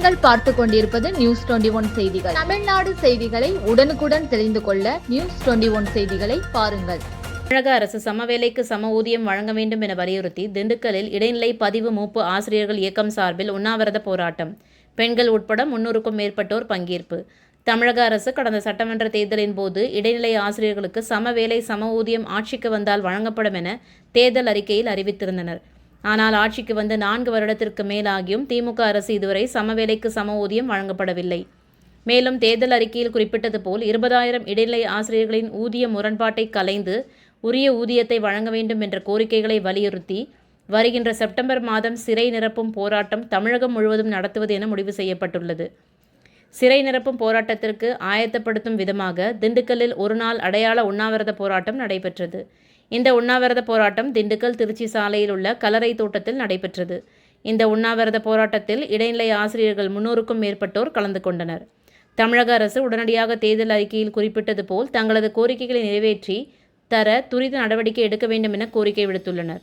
பார்த்து கொண்டிருப்பது news twenty one செய்திகள். தமிழ்நாடு செய்திகளை உடனுக்குடன் தெரிந்து கொள்ள நியூஸ் டுவெண்டி ஒன் செய்திகளை பாருங்கள். தமிழக அரசு சமவேலைக்கு சம ஊதியம் வழங்க வேண்டும் என வலியுறுத்தி திண்டுக்கல்லில் இடைநிலை பதிவு மூப்பு ஆசிரியர்கள் இயக்கம் சார்பில் உண்ணாவிரத போராட்டம். பெண்கள் உட்பட முன்னூறுக்கும் மேற்பட்டோர் பங்கேற்பு. தமிழக அரசு கடந்த சட்டமன்ற தேர்தலின் போது இடைநிலை ஆசிரியர்களுக்கு சம வேலை சம ஊதியம் ஆட்சிக்கு வந்தால் வழங்கப்படும் என தேர்தல் அறிக்கையில் அறிவித்திருந்தனர். ஆனால் ஆட்சிக்கு வந்து நான்கு வருடத்திற்கு மேலாகியும் திமுக அரசு இதுவரை சமவேலைக்கு சம ஊதியம் வழங்கப்படவில்லை. மேலும் தேர்தல் அறிக்கையில் குறிப்பிட்டது போல் இருபதாயிரம் இடைநிலை ஆசிரியர்களின் ஊதிய முரண்பாட்டை கலைந்து உரிய ஊதியத்தை வழங்க வேண்டும் என்ற கோரிக்கைகளை வலியுறுத்தி வருகின்ற செப்டம்பர் மாதம் சிறை நிரப்பும் போராட்டம் தமிழகம் முழுவதும் நடத்துவது என முடிவு செய்யப்பட்டுள்ளது. சிறை நிரப்பும் போராட்டத்திற்கு ஆயத்தப்படுத்தும் விதமாக திண்டுக்கல்லில் ஒருநாள் அடையாள உண்ணாவிரத போராட்டம் நடைபெற்றது. இந்த உண்ணாவிரத போராட்டம் திண்டுக்கல் திருச்சி சாலையில் உள்ள கலரை தோட்டத்தில் நடைபெற்றது. இந்த உண்ணாவிரத போராட்டத்தில் இடைநிலை ஆசிரியர்கள் முன்னூறுக்கும் மேற்பட்டோர் கலந்து கொண்டனர். தமிழக அரசு உடனடியாக தேர்தல் அறிக்கையில் குறிப்பிட்டது போல் தங்களது கோரிக்கைகளை நிறைவேற்றி தர துரித நடவடிக்கை எடுக்க வேண்டும் என கோரிக்கை விடுத்துள்ளனர்.